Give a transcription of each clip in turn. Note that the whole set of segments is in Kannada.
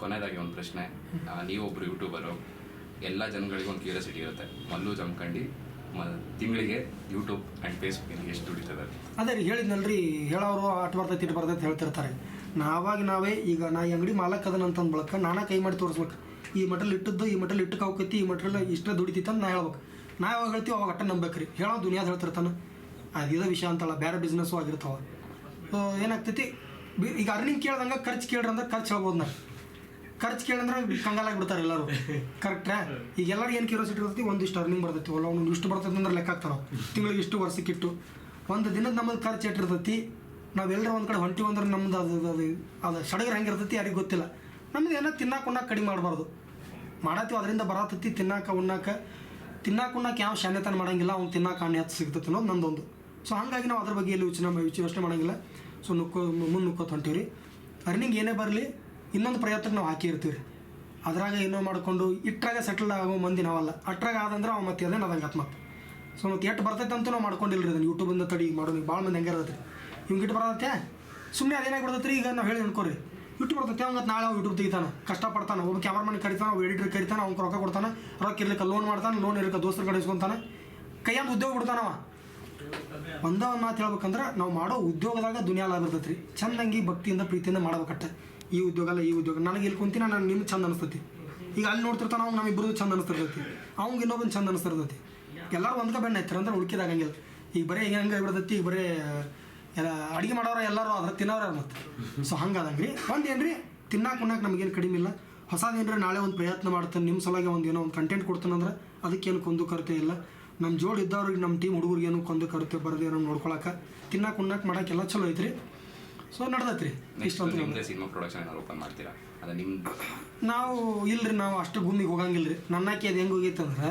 ಕೊನೆಯದಾಗಿ ಒಂದು ಪ್ರಶ್ನೆ. ನೀವೊಬ್ರು ಯೂಟ್ಯೂಬರು, ಎಲ್ಲ ಜನಗಳಿಗೂ ಒಂದು ಕ್ಯೂರಿಯಾಸಿಟಿ ಇರುತ್ತೆ. ಮಲ್ಲು ಜಮ್ಕಂಡಿ ಮ, ತಿಂಗಳಿಗೆ ಯೂಟ್ಯೂಬ್ ಆ್ಯಂಡ್ ಫೇಸ್ಬುಕ್ ಎಷ್ಟು ದುಡಿತದೆ? ಅದೇ ರೀ, ಹೇಳಿದ್ನಲ್ರಿ, ಹೇಳೋರು ಅಟ್ ಬರ್ತೈತಿ ಇಟ್ಟು ಬರ್ತೈತೆ ಹೇಳ್ತಿರ್ತಾರೆ. ನಾವಾಗಿ ನಾವೇ, ಈಗ ನಾ ಈ ಅಂಗಡಿ ಮಾಲಕ್ ಅದನ್ನ ಬಳಕ ನಾನಾ ಕೈ ಮಾಡಿ ತೋರಿಸ್ಬೇಕು. ಈ ಮಟಲ್ ಇಟ್ಟದ್ದು, ಈ ಮಟಲ್ ಇಟ್ಟಕ್ಕೆ ಹೋಗೈತಿ ಈ ಮಟಲ್ ಇಷ್ಟ ದುಡಿತೈತೆ ಅಂತ ನಾ ಹೇಳ್ಬೇಕು. ನಾ ಯಾವಾಗ ಹೇಳ್ತೀವಿ ಅವಾಗ ಅಟ್ಟ ನಂಬೇಕ್ರಿ ಹೇಳೋ ದುನಿಯಾದ ಹೇಳ್ತಿರ್ತಾನೆ. ಅದಿದ ವಿಷಯ ಅಂತಲ್ಲ ಬೇರೆ ಬಿಸ್ನೆಸ್ಸು ಆಗಿರ್ತಾವ. ಏನಾಗ್ತೈತಿ? ಈಗ ಅರ್ನಿಂಗ್ ಕೇಳ್ದಂಗೆ ಖರ್ಚು ಕೇಳ್ರಿ ಅಂದ್ರೆ ಖರ್ಚು ಹೇಳ್ಬೋದು ನಾ. ಖರ್ಚು ಕೇಳಂದ್ರೆ ಕಂಗಾಲಾಗಿ ಬಿಡ್ತಾರೆ ಎಲ್ಲರೂ. ಕರೆಕ್ಟ್ರಾ ಈಗ ಎಲ್ಲರೂ ಏನು ಕ್ಯೂರಿಯಾಸಿಟಿ ಇರ್ತೈತಿ? ಒಂದಿಷ್ಟು ಅರ್ನಿಂಗ್ ಬರ್ತೈತಿ. ಒಲ್ಲ ಒಂದು ಇಷ್ಟು ಬರ್ತೈತೆ ಅಂದ್ರೆ ಲೆಕ್ಕ ಹಾಕ್ತಾರ ತಿಂಗಳಿಗೆ ಇಷ್ಟು ವರ್ಷಕ್ಕಿಟ್ಟು. ಒಂದು ದಿನದ ನಮ್ಮದು ಖರ್ಚು ಎಟ್ಟಿರ್ತೈತಿ ನಾವೆಲ್ಲರೂ ಒಂದು ಕಡೆ ಹೊಂಟಿವಿ ಅಂದ್ರೆ ನಮ್ದು ಅದು ಅದು ಅದು ಸಡಗರ ಹೆಂಗಿರ್ತೈತಿ ಯಾರಿಗೆ ಗೊತ್ತಿಲ್ಲ. ನಮ್ದು ಏನೋ ತಿನ್ನಾಕ ಉಣ್ಣಾಕ ಕಡಿಮೆ ಮಾಡಬಾರ್ದು. ಮಾಡತ್ತೀವಿ ಅದರಿಂದ ಬರತೈತಿ ತಿನ್ನಾಕ ಉಣ್ಣಾಕ. ತಿನ್ನಾಕ ಉಣ್ಣಾಕ ಯಾವ ಶಾನ್ಯತನ ಮಾಡಂಗಿಲ್ಲ, ಅವ್ನು ತಿನ್ನಾಕ ಹಣ್ಣು ಹೆಚ್ಚು ಸಿಗ್ತೈತೆ ಅನ್ನೋದು ನಂದೊಂದು. ಸೊ ಹಾಗಾಗಿ ನಾವು ಅದ್ರ ಬಗ್ಗೆ ಎಲ್ಲಿ ಯೋಚನೆ ಯೋಚನೆ ಮಾಡಂಗಿಲ್ಲ. ಸೊ ನುಕ್ಕೋ ಮುಂದೆ ನುಕ್ಕೋತ ಹೊಂಟೀವಿ ರೀ ಅರ್ನಿಂಗ್ ಏನೇ ಬರಲಿ ಇನ್ನೊಂದು ಪ್ರಯತ್ನಕ್ಕೆ ನಾವು ಹಾಕಿರ್ತೀವಿ ರೀ ಅದ್ರಾಗ ಏನೋ ಮಾಡಿಕೊಂಡು ಇಟ್ರಾಗ ಸೆಟಲ್ ಆಗೋ ಮಂದಿ ನಾವಲ್ಲ. ಅಟ್ರಾಗ ಆದಂದ್ರೆ ಅವ ಮತ್ತೆ ಅದೇ ಅದಂಗೆ ಆತ್ಮ. ಸೊ ಮತ್ತೆ ಎಷ್ಟು ಬರ್ತೈತೆ ಅಂತೂ ನಾವು ಮಾಡ್ಕೊಂಡಿಲ್ಲ ರೀ ಯೂಟ್ಯೂಬಿಂದ ತಡಿ, ಮಾಡೋದು ಭಾಳ ಮಂದಿ ಹೆಂಗೆ ಇರತ್ತೆ ಹಿಂಗೆ ಇಟ್ಟು ಬರತ್ತೆ? ಸುಮ್ಮನೆ ಅದೇನಾಗಿ ಬಿಡ್ತೈತೆ ರೀ ಈಗ ನಾವು ಹೇಳಿ ಅನ್ಕೋರಿ. ಯೂಟ್ಯೂಬ್ ಬರ್ತೈತೆ ಅವ್ನು ನಾಳೆ ಅವ್ನು ಯೂಟ್ಯೂಬ್ ತೆಗಿತಾನೆ. ಕಷ್ಟಪಡ್ತಾನೆ. ಒಬ್ಬ ಕ್ಯಾಮ್ರಾಮನ್ ಕರಿತಾನೆ, ಒಬ್ಬ ಎಡಿಟರ್ ಕರಿತಾನೆ, ಅವ್ನಿಗೆ ರೊಕ್ಕ ಕೊಡ್ತಾನೆ. ರೊಕ್ಕ ಇರ್ಲಿಕ್ಕೆ ಲೋನ್ ಮಾಡ್ತಾನೆ ಲೋನ್ ಇರ್ಲಿಕ್ಕೆ ದೋಸ್ತರು ಕಡೆ ಇಸ್ಕೊತಾನೆ. ಕೈಯಾಗ ಉದ್ಯೋಗ ಬಿಡ್ತಾನವ ಒಂದ ಒಂದು ಮಾತು ಹೇಳ್ಬೇಕಂದ್ರೆ ನಾವು ಮಾಡೋ ಉದ್ಯೋಗದಾಗ ದುನಿಯಾ ಲಾಭ ರೀ ಚಂದಂಗಿ ಭಕ್ತಿಯಿಂದ ಪ್ರೀತಿಯಿಂದ ಮಾಡ್ಬೇಕಟ್ಟೆ ಈ ಉದ್ಯೋಗ ಅಲ್ಲ, ಈ ಉದ್ಯೋಗ. ನನಗೆ ಇಲ್ಲಿ ಕುಂತಿನ ನಾನು ನಿಮ್ಗೆ ಚಂದ ಅನಿಸ್ತೈತಿ. ಈಗ ಅಲ್ಲಿ ನೋಡ್ತಿರ್ತಾನೆ ಅವ್ನು ನಮ್ಮಿಬ್ಬರು ಚಂದ ಅನಿಸ್ತಿರ್ತೈತಿ. ಅವ್ನಿಗೆ ಇನ್ನೊಬ್ಬನ ಚಂದ ಅನಿಸ್ತಿರ್ತೈತಿ. ಎಲ್ಲರೂ ಒಂದ್ಕ ಬೆಣ್ಣ ಐತಾರೆ, ಅಂದ್ರೆ ಉಳ್ಕಿದಾಗಂಗಿಲ್ಲ. ಈಗ ಬರೀ ಹೆಂಗೆ ಬಿಡ್ತೈತಿ ಈಗ ಬರೀ ಎಲ್ಲ ಅಡುಗೆ ಮಾಡೋರು ಎಲ್ಲರೂ ಅದ್ರ ತಿನ್ನೋರ ಮತ್ತೆ? ಸೊ ಹಂಗಾದಂಗೆ ರೀ ಒಂದು ಏನು ರೀ ತಿನ್ನಾಕ ಉಣ್ಣಾಕ ನಮಗೇನು ಕಡಿಮೆ ಇಲ್ಲ. ಹೊಸದೇನ್ರಿ, ನಾಳೆ ಒಂದು ಪ್ರಯತ್ನ ಮಾಡ್ತಾನೆ. ನಿಮ್ಮ ಸಲುವಾಗಿ ಒಂದು ಏನೋ ಒಂದು ಕಂಟೆಂಟ್ ಕೊಡ್ತಾನಂದ್ರೆ ಅದಕ್ಕೇನು ಕೊಂದು ಕೊರತೆ ಇಲ್ಲ. ನಮ್ಮ ಜೋಡಿ ಇದ್ದವ್ರಿಗೆ ನಮ್ಮ ಟೀಮ್ ಹುಡುಗರಿಗೆ ಏನು ಕೊಂದು ಕರುತ್ತೆ ಬರದೇನೋ ನೋಡ್ಕೊಳಕ್ಕೆ ತಿನ್ನಕ್ಕೆ ಉಣ್ಣಕ್ಕೆ ಮಾಡಕ್ಕೆ ಎಲ್ಲ ಚಲೋ ಐತ್ರಿ. ಸೊ ನಡ್ದೈತ್ರಿ. ಇಷ್ಟೊಂದು ಸಿನಿಮಾ ಪ್ರೊಡಕ್ಷನ್ ಓಪನ್ ಮಾಡ್ತೀರಾ? ಅದ ನಿಮ್ಮ ನಾವು ಇಲ್ರಿ ನಾವು ಅಷ್ಟು ಭೂಮಿಗೆ ಹೋಗಂಗಿಲ್ಲ ರೀ ನನ್ನಕ್ಕೆ ಅದು ಹೆಂಗೆ ಹೋಗೈತಂದ್ರೆ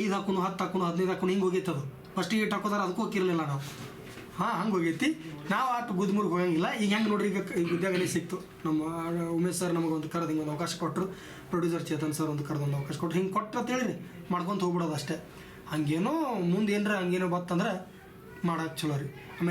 ಐದು ಹಾಕೊಂಡು ಹತ್ತು ಹಾಕೊಂಡು ಹದಿನೈದು ಹಾಕೊಂಡು ಹಿಂಗೆ ಹೋಗೈತದು ಅದು. ಫಸ್ಟಿಗೆ ಏಟ್ ಹಾಕೋದಾರ ಅದಕ್ಕೂ ಹೋಗಿರಲಿಲ್ಲ ನಾವು. ಹಾಂ, ಹಂಗೆ ಹೋಗೈತಿ. ನಾವು ಅಷ್ಟು ಗುದ್ಮುರ್ಗೆ ಹೋಗಂಗಿಲ್ಲ. ಈಗ ಹೆಂಗೆ ನೋಡ್ರಿ, ಈಗ ಈ ಸಿಕ್ತು. ನಮ್ಮ, ಉಮೇಶ್ ಸರ್ ನಮಗೆ ಒಂದು ಕರೆದು ಹಿಂಗೆ ಒಂದು ಅವಕಾಶ ಕೊಟ್ಟರು ಪ್ರೊಡ್ಯೂಸರ್ ಚೇತನ್ ಸರ್ ಒಂದು ಕರೆದು ಒಂದು ಅವಕಾಶ ಕೊಟ್ಟರು ಹಿಂಗೆ ಕೊಟ್ಟರು ಅಂತ ಹೇಳಿರಿ, ಮಾಡ್ಕೊಂತ ಹೋಗ್ಬಿಡೋದು ಅಷ್ಟೇ. ಹಂಗೇನೋ ಮುಂದೆ ಏನರ ಹಂಗೇನೋ ಬತ್ತಂದ್ರೆ ಮಾಡಕ್ಕೆ ಚಲೋ ರೀ. ಆಮೇಲೆ